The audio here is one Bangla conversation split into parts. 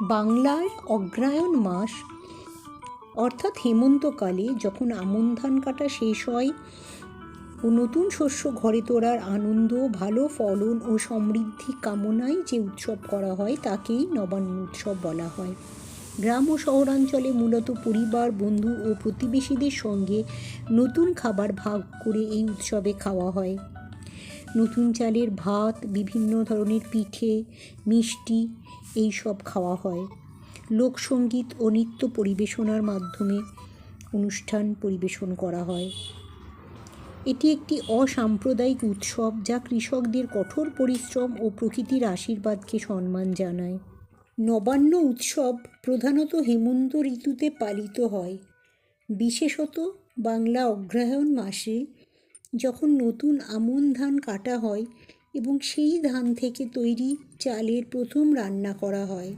বাংলার অগ্রায়ণ মাস, অর্থাৎ হেমন্তকালে যখন আমন ধান কাটা শেষ হয় ও নতুন শস্য ঘরে তোলার আনন্দ, ভালো ফলন ও সমৃদ্ধি কামনায় যে উৎসব করা হয় তাকেই নবান্ন উৎসব বলা হয়। গ্রাম ও শহরাঞ্চলে মূলত পরিবার, বন্ধু ও প্রতিবেশীদের সঙ্গে নতুন খাবার ভাগ করে এই উৎসবে খাওয়া হয়। নতুন চালের ভাত, বিভিন্ন ধরনের পিঠে, মিষ্টি, এই সব খাওয়া হয়। লোকসঙ্গীত ও নৃত্য পরিবেশনার মাধ্যমে অনুষ্ঠান পরিবেশন করা হয়। এটি একটি অসাম্প্রদায়িক উৎসব যা কৃষকদের কঠোর পরিশ্রম ও প্রকৃতির আশীর্বাদকে সম্মান জানায়। নবান্ন উৎসব প্রধানত হেমন্ত ঋতুতে পালিত হয়। বিশেষত বাংলা অগ্রহায়ণ মাসে যখন নতুন আমন ধান কাটা হয় এবং সেই ধান থেকে তৈরি চালের প্রথম রান্না করা হয়।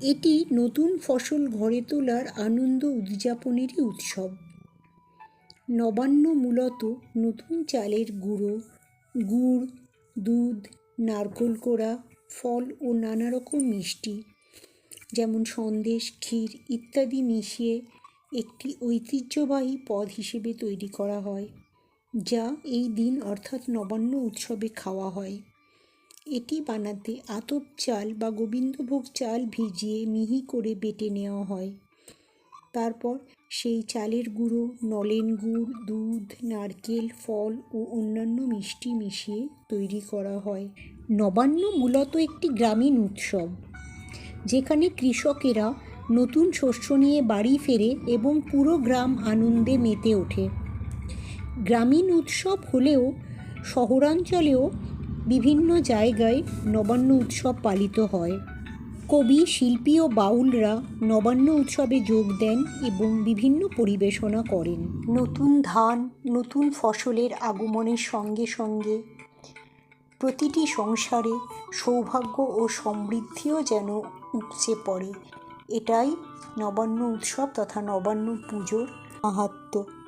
এটি নতুন ফসল ঘরে তোলার আনন্দ উদযাপনেরই উৎসব। নবান্ন মূলত নতুন চালের গুঁড়ো, গুড়, দুধ, নারকোল কোড়া, ফল ও নানা রকম মিষ্টি, যেমন সন্দেশ, ক্ষীর ইত্যাদি মিশিয়ে একটি ঐতিহ্যবাহী পদ হিসেবে তৈরি করা হয়। যা এই দিন অর্থাৎ নবান্ন উৎসবে খাওয়া হয়। এটি বানাতে আতপ চাল বা গোবিন্দভোগ চাল ভিজিয়ে মিহি করে বেটে নেওয়া হয়। তারপর সেই চালের গুঁড়ো, নলেন গুড়, দুধ, নারকেল, ফল ও অন্যান্য মিষ্টি মিশিয়ে তৈরি করা হয়। নবান্ন মূলত একটি গ্রামীণ উৎসব, যেখানে কৃষকেরা নতুন শস্য নিয়ে বাড়ি ফেরে এবং পুরো গ্রাম আনন্দে মেতে ওঠে। গ্রামীণ উৎসব হলেও শহরাঞ্চলেও বিভিন্ন জায়গায় নবান্ন উৎসব পালিত হয়। কবি, শিল্পী ও বাউলরা নবান্ন উৎসবে যোগ দেন এবং বিভিন্ন পরিবেশনা করেন। নতুন ধান, নতুন ফসলের আগমনের সঙ্গে সঙ্গে প্রতিটি সংসারে সৌভাগ্য ও সমৃদ্ধিও যেন উপচে পড়ে। এটাই নবান্ন উৎসব তথা নবান্ন পুজোর মাহাত্ম্য।